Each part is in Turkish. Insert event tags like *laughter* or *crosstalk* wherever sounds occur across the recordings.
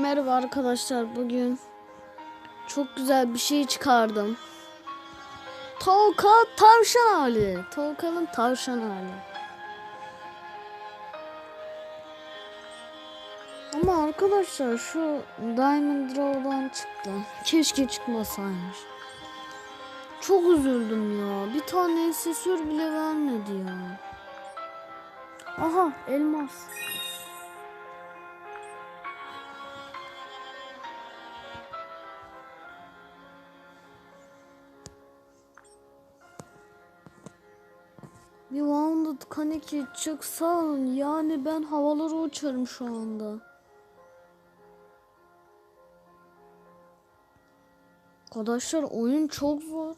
Merhaba arkadaşlar bugün çok güzel bir şey çıkardım. Tolka tavşan hali. Tolka'nın tavşan hali. Ama arkadaşlar şu Diamond Draw'dan çıktı. Keşke çıkmasaymış. Çok üzüldüm ya. Bir tane aksesuar bile vermedi ya. Aha elmas. Bir Wounded Kaneki çıksa yani ben havalara uçarım şu anda. Arkadaşlar oyun çok zor.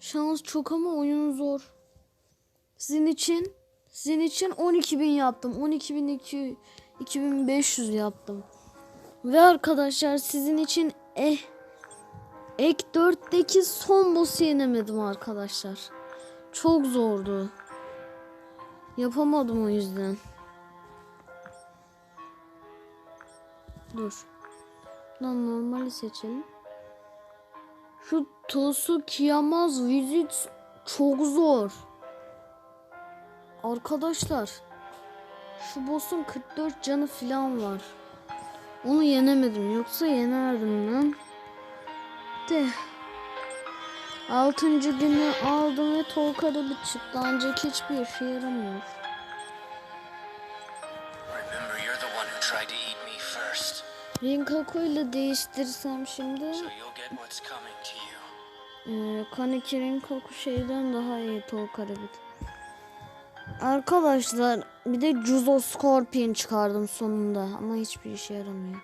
Şans çok ama oyun zor. Sizin için sizin için 12.000 yaptım. 12.200 2500 yaptım. Ve arkadaşlar sizin için eh Ek 4'teki son boss'u yenemedim arkadaşlar. Çok zordu. Yapamadım o yüzden. Dur. Lan normali seçelim. Şu Tosu Kiyamaz Visit çok zor. Arkadaşlar. Şu boss'un 44 canı falan var. Onu yenemedim. Yoksa yenerdim lan. De. Altıncı günü aldım ve Tolka'da bir çıktı ancak hiçbir işe yaramıyor. Rinkaku ile değiştirsem şimdi so you'll get what's coming to you. e, Kaneki Rinkaku şeyden daha iyi Tolka'da bir. Arkadaşlar bir de Juzo Scorpion çıkardım sonunda ama hiçbir işe yaramıyor.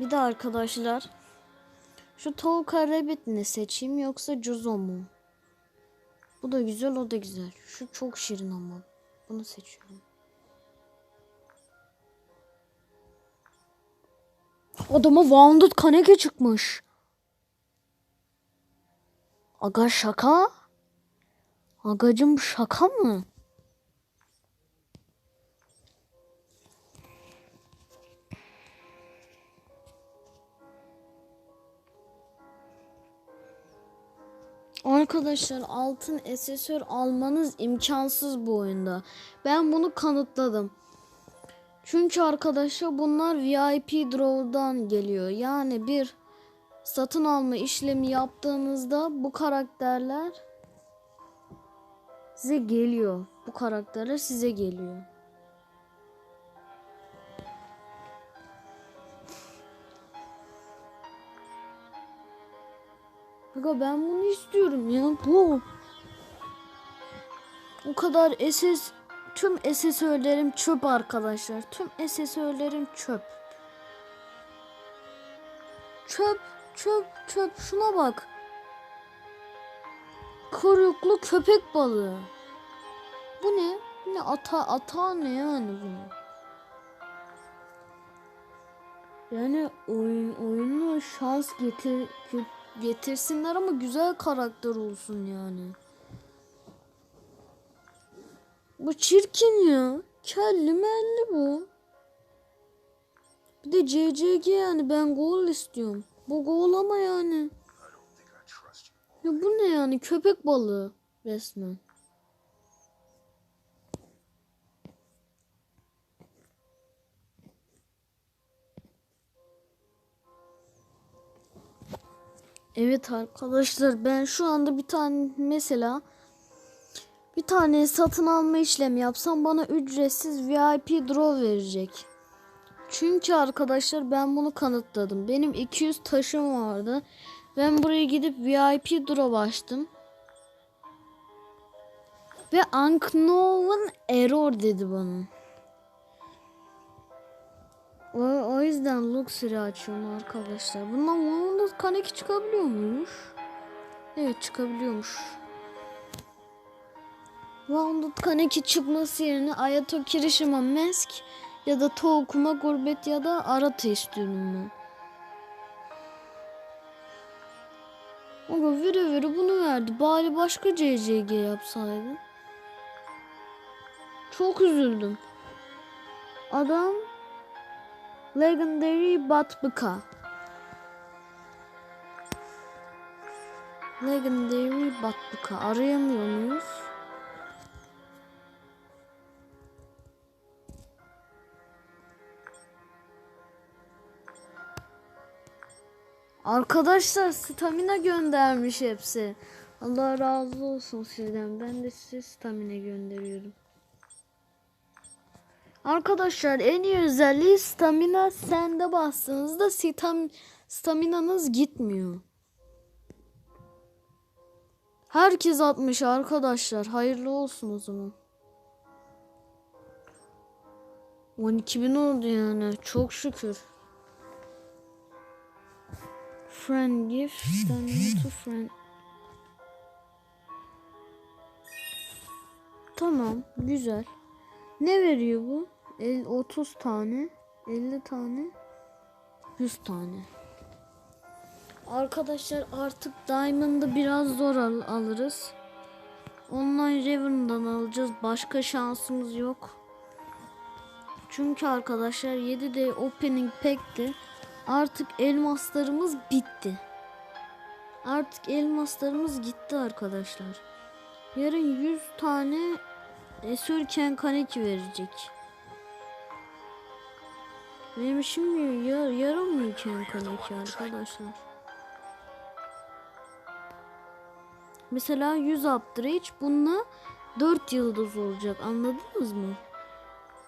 Bir de arkadaşlar şu Tolka Rabbit ne seçeyim yoksa Juzo mu? Bu da güzel o da güzel. Şu çok şirin ama. Bunu seçiyorum. Adama Wounded Kaneke çıkmış. Aga şaka? Agacım şaka mı? Arkadaşlar altın esesör almanız imkansız bu oyunda. Ben bunu kanıtladım. Çünkü arkadaşlar bunlar VIP Draw'dan geliyor. Yani bir satın alma işlemi yaptığınızda bu karakterler size geliyor. Bu karakterler size geliyor. Aga ben bunu istiyorum ya. Bu. O kadar SS tüm SSÖ'lerim çöp arkadaşlar. Tüm SSÖ'lerim çöp. Çöp, çöp, çöp. Şuna bak. Kuyruklu köpek balığı. Bu ne? Ne ata ata ne yani bu? Yani oyun oyunu şans getir getirsinler ama güzel karakter olsun yani. Bu çirkin ya. Kelli melli bu. Bir de CCG yani ben gol istiyorum. Bu gol ama yani. Ya bu ne yani köpek balığı resmen. Evet arkadaşlar ben şu anda bir tane mesela bir tane satın alma işlemi yapsam bana ücretsiz VIP draw verecek. Çünkü arkadaşlar ben bunu kanıtladım. Benim 200 taşım vardı. Ben buraya gidip VIP draw açtım. Ve unknown error dedi bana. O, o yüzden Luxury açıyorum arkadaşlar. Bundan Wounded Kaneki çıkabiliyor muymuş? Evet çıkabiliyormuş. Wounded Kaneki çıkması yerine Ayato Kirishima Mask ya da Tookuma Gurbet ya da Arata istiyorum ben. Ama vere vere bunu verdi. Bari başka CCG yapsaydı. Çok üzüldüm. Adam Legendary Batbıka. Legendary Batbıka. Arayamıyor muyuz? Arkadaşlar stamina göndermiş hepsi. Allah razı olsun sizden. Ben de size stamina gönderiyorum. Arkadaşlar en iyi özelliği stamina sende bastığınızda stam staminanız gitmiyor. Herkes atmış arkadaşlar. Hayırlı olsun o zaman. 12 bin oldu yani. Çok şükür. Friend give stamina to friend. Tamam, güzel. Ne veriyor bu? El 30 tane, 50 tane, 100 tane. Arkadaşlar artık Diamond'ı biraz zor al- alırız. Online Raven'dan alacağız. Başka şansımız yok. Çünkü arkadaşlar 7D Opening Pack'ti. Artık elmaslarımız bitti. Artık elmaslarımız gitti arkadaşlar. Yarın 100 tane Esurken Kaneki verecek. Benim işim yar yaramıyor Kaneki arkadaşlar. Mesela 100 upgrade bununla 4 yıldız olacak anladınız mı?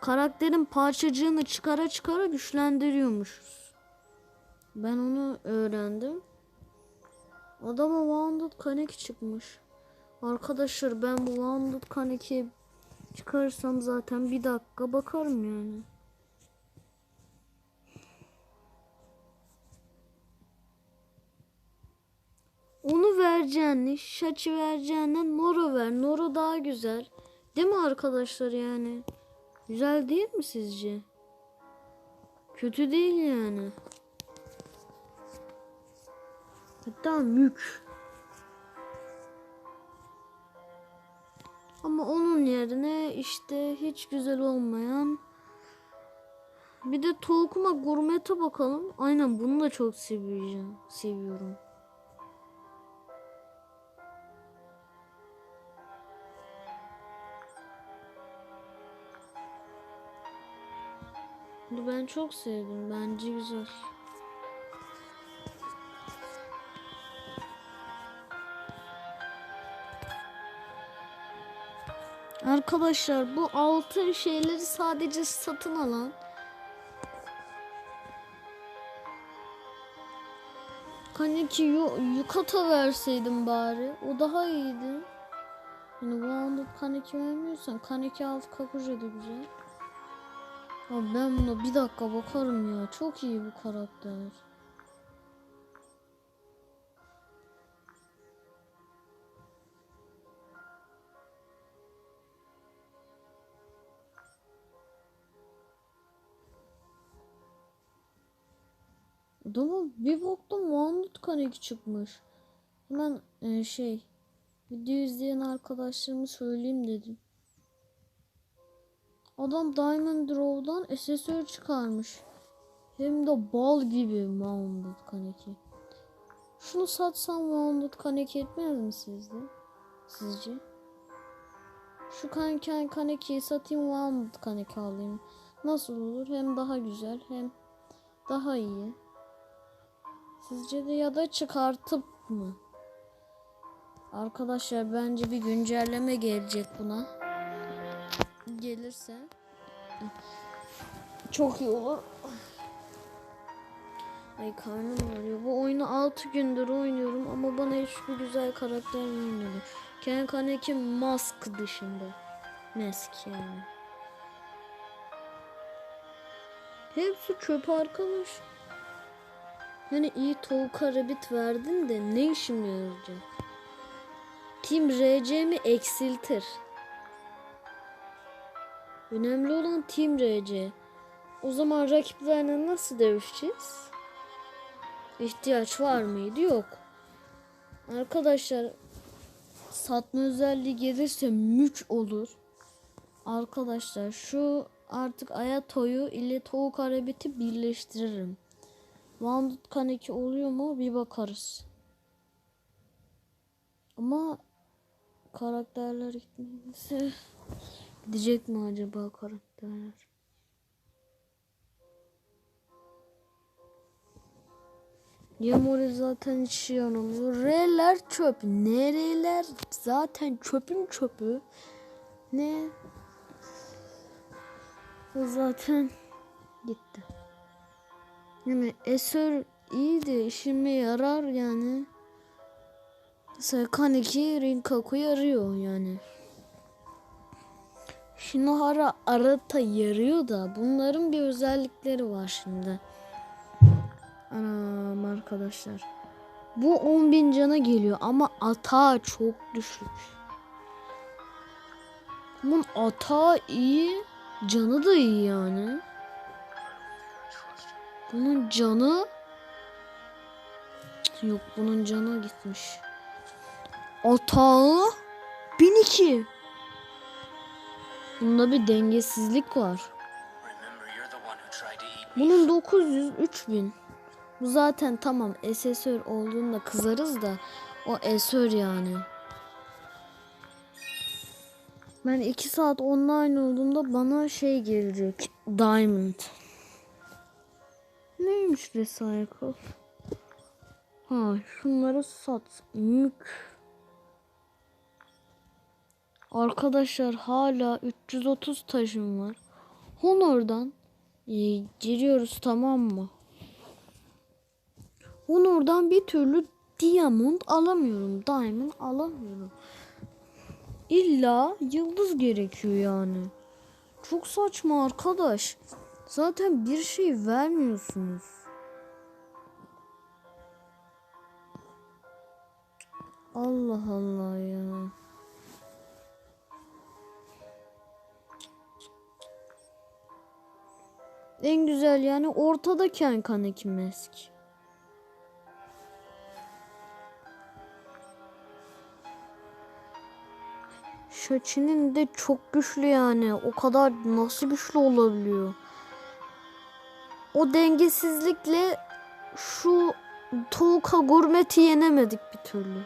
Karakterin parçacığını çıkara çıkara güçlendiriyormuşuz. Ben onu öğrendim. Adama Wounded Kaneki çıkmış. Arkadaşlar ben bu Wounded Kaneki'yi çıkarırsam zaten bir dakika bakarım yani. Onu vereceğini, şaçı vereceğine Noro ver. Noro daha güzel. Değil mi arkadaşlar yani? Güzel değil mi sizce? Kötü değil yani. Hatta mük. Ama onun yerine işte hiç güzel olmayan bir de Tolkuma Gurmet'e bakalım. Aynen bunu da çok seviyorum. Seviyorum. Ben çok sevdim. Bence güzel. Arkadaşlar bu altın şeyleri sadece satın alan Kaneki yu yukata verseydim bari. O daha iyiydi. Yani bu anda kaneki vermiyorsan kaneki alt kakuja da güzel. Abi ben buna bir dakika bakarım ya. Çok iyi bu karakter. Adama bir baktım Muhammed Kaneki çıkmış. Hemen e, şey video izleyen arkadaşlarımı söyleyeyim dedim. Adam Diamond Draw'dan SSR çıkarmış. Hem de bal gibi Muhammed Kaneki. Şunu satsam Muhammed Kaneki etmez mi sizde? Sizce? Şu kanken Kaneki'yi satayım Muhammed Kaneki alayım. Nasıl olur? Hem daha güzel hem daha iyi. Sizce de ya da çıkartıp mı? Arkadaşlar bence bir güncelleme gelecek buna. Gelirse çok iyi olur. Ay karnım ağrıyor. Bu oyunu 6 gündür oynuyorum ama bana hiçbir güzel karakter vermedi. Ken Kaneki Mask dışında. Mask yani. Hepsi çöp arkadaş. Yani iyi Tolka Rabbit verdin de ne işime yarayacak? Team RC'mi eksiltir. Önemli olan Team RC. O zaman rakiplerle nasıl dövüşeceğiz? İhtiyaç var mıydı? Yok. Arkadaşlar satma özelliği gelirse mük olur. Arkadaşlar şu artık Ayato'yu ile Tavuk Arabet'i birleştiririm. Wounded Kaneki oluyor mu bir bakarız. Ama karakterler gitmesi *laughs* gidecek mi acaba karakterler? Yamori zaten hiç yaramıyor. R'ler çöp. Nereler zaten çöpün çöpü. Ne? Zaten gitti. Yani Esör iyi de işime yarar yani. Mesela Kaneki Rinkaku'yu arıyor yani. Shinohara Arata yarıyor da bunların bir özellikleri var şimdi. Anam arkadaşlar. Bu 10.000 cana geliyor ama atağı çok düşük. Bunun atağı iyi, canı da iyi yani. Bunun canı yok bunun canı gitmiş. Atağı 1002. Bunda bir dengesizlik var. Bunun 900 3000. Bu zaten tamam SSör olduğunda kızarız da o esör yani. Ben 2 saat online olduğumda bana şey gelecek. Diamond. Neymiş recycle? Ha şunları sat. Mük. Arkadaşlar hala 330 taşım var. Honor'dan e, giriyoruz tamam mı? Honor'dan bir türlü diamond alamıyorum. Diamond alamıyorum. İlla yıldız gerekiyor yani. Çok saçma arkadaş. Zaten bir şey vermiyorsunuz. Allah Allah ya. En güzel yani ortadayken Kaneki Mesk. Şaçinin de çok güçlü yani. O kadar nasıl güçlü olabiliyor? O dengesizlikle şu Tuğka Gurmet'i yenemedik bir türlü.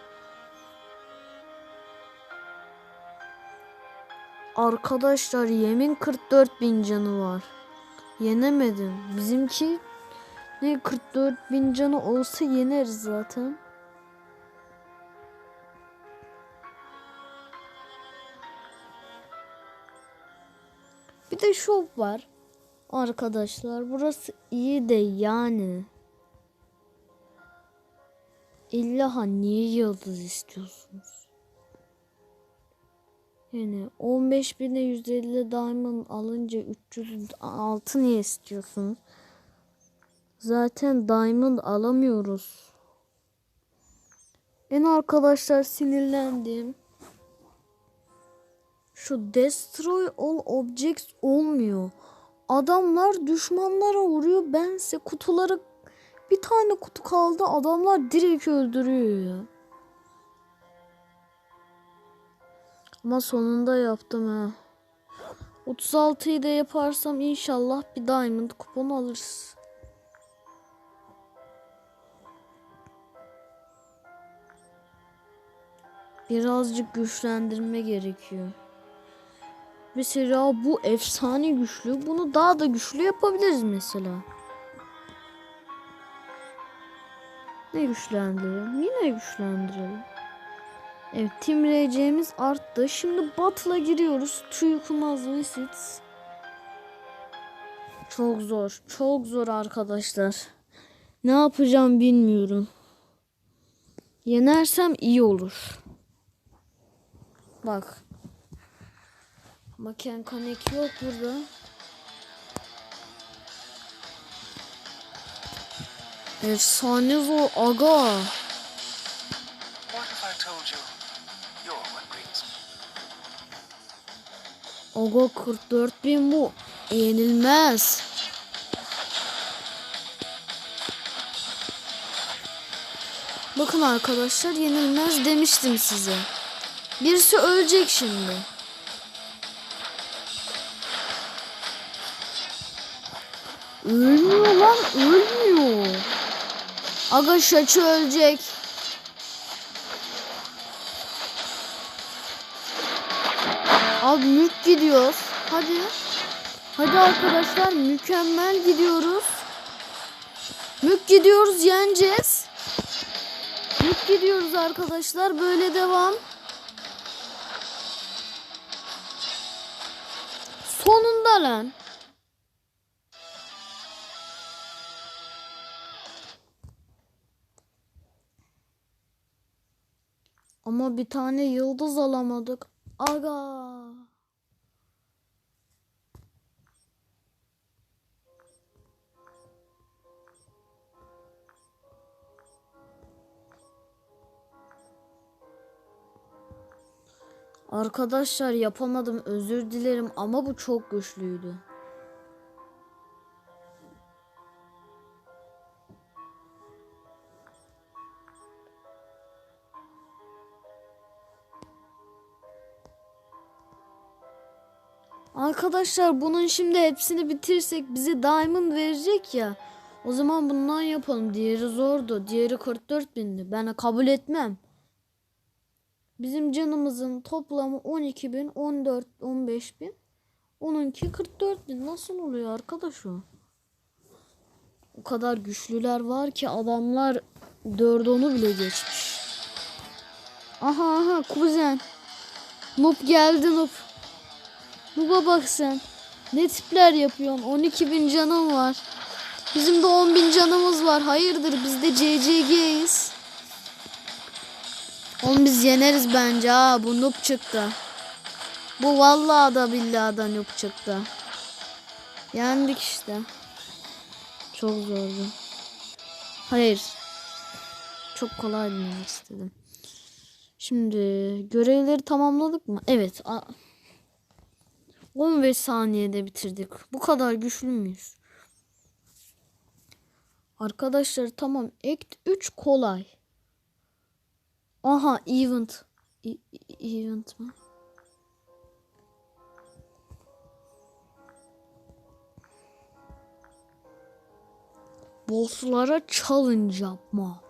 Arkadaşlar yemin 44 bin canı var. Yenemedim. Bizimki ne 44 bin canı olsa yeneriz zaten. Bir de shop var. Arkadaşlar burası iyi de yani. İlla niye yıldız istiyorsunuz? Yani 15 bine 150 diamond alınca 300 altı niye istiyorsunuz? Zaten diamond alamıyoruz. En arkadaşlar sinirlendim. Şu destroy all objects olmuyor. Adamlar düşmanlara vuruyor. Bense kutuları bir tane kutu kaldı. Adamlar direkt öldürüyor ya. Ama sonunda yaptım ha. 36'yı da yaparsam inşallah bir diamond kupon alırız. Birazcık güçlendirme gerekiyor. Mesela bu efsane güçlü. Bunu daha da güçlü yapabiliriz mesela. Ne güçlendirelim? Yine güçlendirelim. Evet Team RC'miz arttı. Şimdi Battle'a giriyoruz. Tuyukumaz Visits. Çok zor. Çok zor arkadaşlar. Ne yapacağım bilmiyorum. Yenersem iyi olur. Bak. Maken Kanek yok burada. Efsane zor aga. Aga 44 bin bu. Yenilmez. Bakın arkadaşlar yenilmez demiştim size. Birisi ölecek şimdi. Ölmüyor lan ölmüyor. Aga şaçı ölecek. Abi mük gidiyoruz. Hadi. Hadi arkadaşlar mükemmel gidiyoruz. Mük gidiyoruz yeneceğiz. Mük gidiyoruz arkadaşlar böyle devam. Sonunda lan. Ama bir tane yıldız alamadık. Aga. Arkadaşlar yapamadım özür dilerim ama bu çok güçlüydü. Arkadaşlar bunun şimdi hepsini bitirsek bize diamond verecek ya. O zaman bundan yapalım. Diğeri zordu. Diğeri 44 bindi. Ben kabul etmem. Bizim canımızın toplamı 12 bin, 14, 15 bin. Onunki 44 bin. Nasıl oluyor arkadaş o? O kadar güçlüler var ki adamlar dördü onu bile geçmiş. Aha aha kuzen. Noob geldi Noob. Noob'a bak sen. Ne tipler yapıyorsun? 12 bin canım var. Bizim de 10 bin canımız var. Hayırdır biz de CCG'yiz. Oğlum biz yeneriz bence ha. Bu noob çıktı. Bu vallahi da billahi da noob çıktı. Yendik işte. Çok zordu. Hayır. Çok kolay demek istedim. Şimdi görevleri tamamladık mı? Evet. A- 15 saniyede bitirdik. Bu kadar güçlü müyüz? Arkadaşlar tamam. Act 3 kolay. Aha event. E- e- event mi? Bosslara challenge yapma.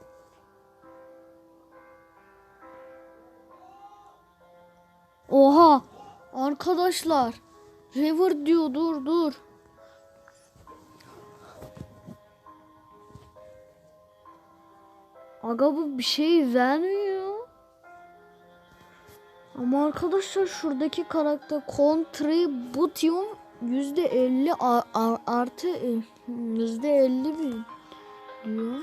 Oha! Arkadaşlar. River diyor dur dur. Aga bu bir şey vermiyor. Ama arkadaşlar şuradaki karakter Contribution yüzde elli a- a- artı e, yüzde elli bin diyor.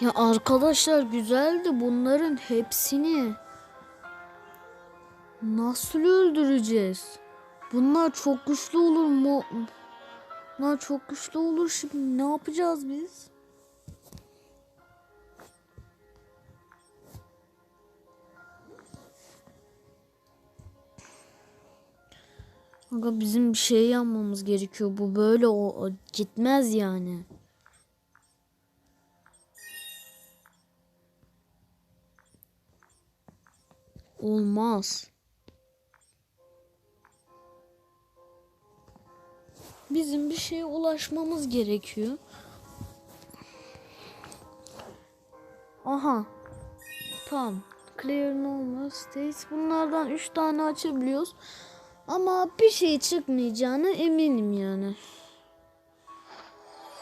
Ya arkadaşlar güzeldi bunların hepsini. Nasıl öldüreceğiz? Bunlar çok güçlü olur mu? Bunlar çok güçlü olur şimdi ne yapacağız biz? Aga bizim bir şey yapmamız gerekiyor. Bu böyle o, o gitmez yani. Olmaz. Bizim bir şeye ulaşmamız gerekiyor. Aha. Tamam. Clear normal states. Bunlardan 3 tane açabiliyoruz. Ama bir şey çıkmayacağına eminim yani.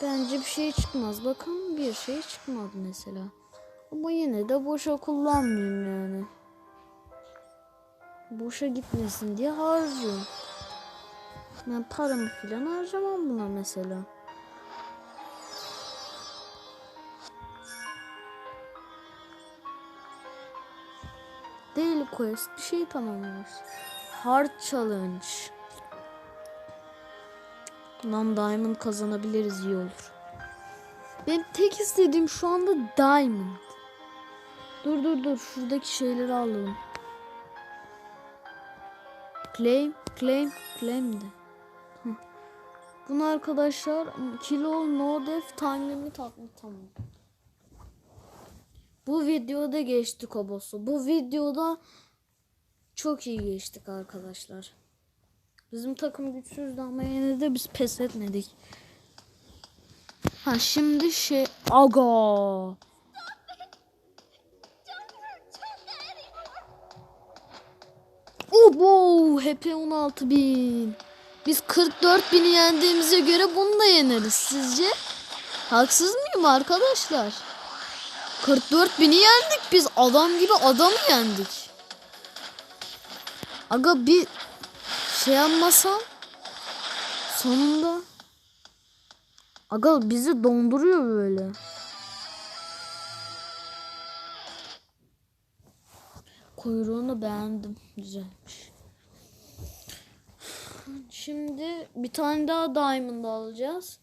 Bence bir şey çıkmaz. Bakın bir şey çıkmadı mesela. Ama yine de boşa kullanmayayım yani boşa gitmesin diye harcıyorum. Ben paramı filan harcamam buna mesela. Daily quest bir şey tamamlıyoruz. Hard challenge. Lan diamond kazanabiliriz iyi olur. Benim tek istediğim şu anda diamond. Dur dur dur şuradaki şeyleri alalım. Claim, claim, claim de. Hı. Bunu arkadaşlar kilo no def time limit atma tamam. Bu videoda geçtik o boss'u. Bu videoda çok iyi geçtik arkadaşlar. Bizim takım güçsüzdü ama yine de biz pes etmedik. Ha şimdi şey aga. Wow, HP 16 bin. Biz 44 bini yendiğimize göre bunu da yeneriz sizce? Haksız mıyım arkadaşlar? 44 bini yendik biz adam gibi adamı yendik. Aga bir şey yapmasam sonunda Aga bizi donduruyor böyle. Kuyruğunu beğendim. Güzelmiş. Şimdi bir tane daha diamond alacağız.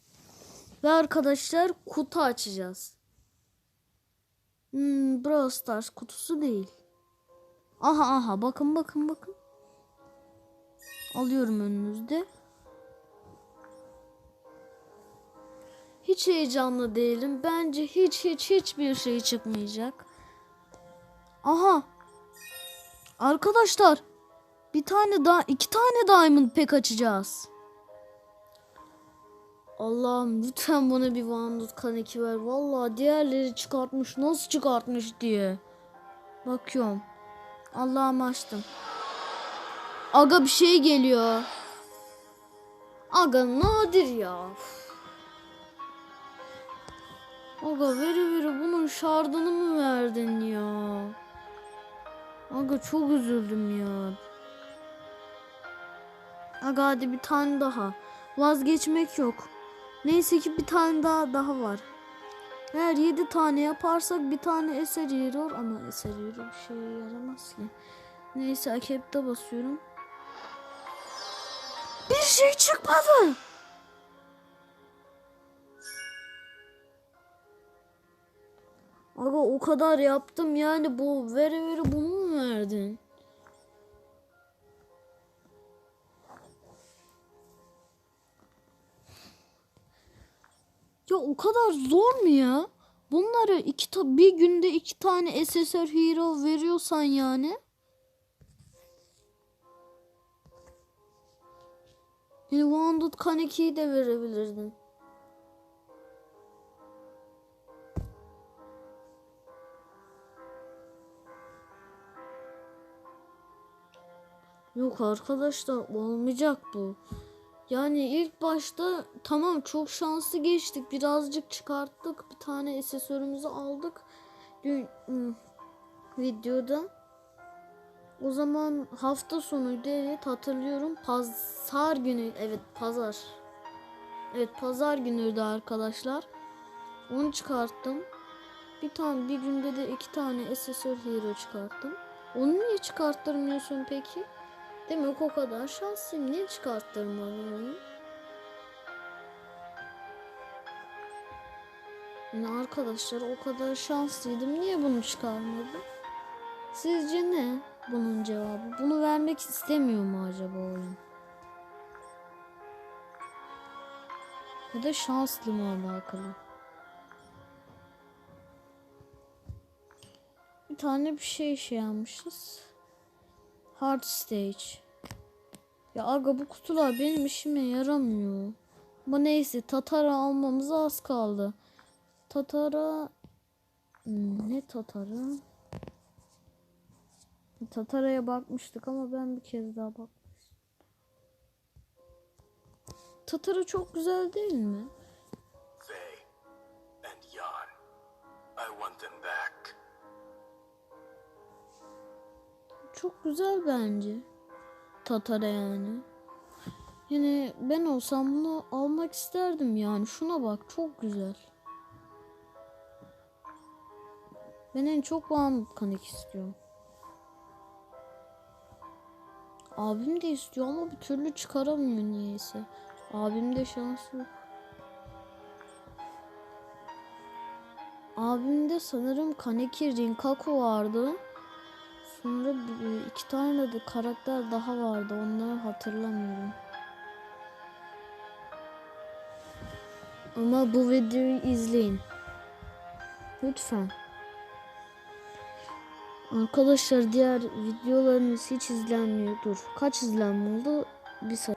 Ve arkadaşlar kutu açacağız. Hmm, Brawl Stars kutusu değil. Aha aha bakın bakın bakın. Alıyorum önünüzde. Hiç heyecanlı değilim. Bence hiç hiç hiçbir şey çıkmayacak. Aha. Arkadaşlar bir tane daha iki tane diamond pack açacağız. Allah'ım lütfen bana bir Vandut kaneki ver. Vallahi diğerleri çıkartmış. Nasıl çıkartmış diye. Bakıyorum. Allah'ım açtım. Aga bir şey geliyor. Aga nadir ya. Aga veri veri bunun şardını mı verdin ya? Aga çok üzüldüm ya. Aga hadi bir tane daha. Vazgeçmek yok. Neyse ki bir tane daha daha var. Eğer 7 tane yaparsak bir tane eser yarıyor ama eser yarıyor bir şeye yaramaz ki. Neyse akepte basıyorum. Bir şey çıkmadı. Aga o kadar yaptım yani bu vere vere bunu verdin? Ya o kadar zor mu ya? Bunları iki ta bir günde iki tane SSR Hero veriyorsan yani. Yani Wounded Kaneki'yi de verebilirdin. Yok arkadaşlar olmayacak bu. Yani ilk başta tamam çok şanslı geçtik. Birazcık çıkarttık. Bir tane esesörümüzü aldık. Dün ım, videoda. O zaman hafta sonuydu evet hatırlıyorum. Pazar günü evet pazar. Evet pazar günüydü arkadaşlar. Onu çıkarttım. Bir tane bir günde de iki tane SSR Hero çıkarttım. Onu niye çıkarttırmıyorsun peki? Demek o kadar şanslıyım. Niye çıkarttırmalıyım? Yani arkadaşlar o kadar şanslıydım. Niye bunu çıkarmadım? Sizce ne bunun cevabı? Bunu vermek istemiyor mu acaba oyun? Ya da şanslı mı alakalı? Bir tane bir şey şey almışız. Hard stage. Ya aga bu kutular benim işime yaramıyor. Ama neyse Tatara almamıza az kaldı. Tatara Hmm, ne Tatara? Tatara'ya bakmıştık ama ben bir kez daha bakmıştım. Tatara çok güzel değil mi? Çok güzel bence. Tatara yani. Yani ben olsam bunu almak isterdim yani. Şuna bak çok güzel. Ben en çok Van Kanik istiyorum. Abim de istiyor ama bir türlü çıkaramıyor niyeyse. Abimde şans yok. Abimde sanırım Kaneki Rinkaku vardı. Sonra bir- iki tane de karakter daha vardı. Onları hatırlamıyorum. Ama bu videoyu izleyin. Lütfen. Arkadaşlar diğer videolarınız hiç izlenmiyor. Dur. Kaç izlenme oldu? Bir sayı.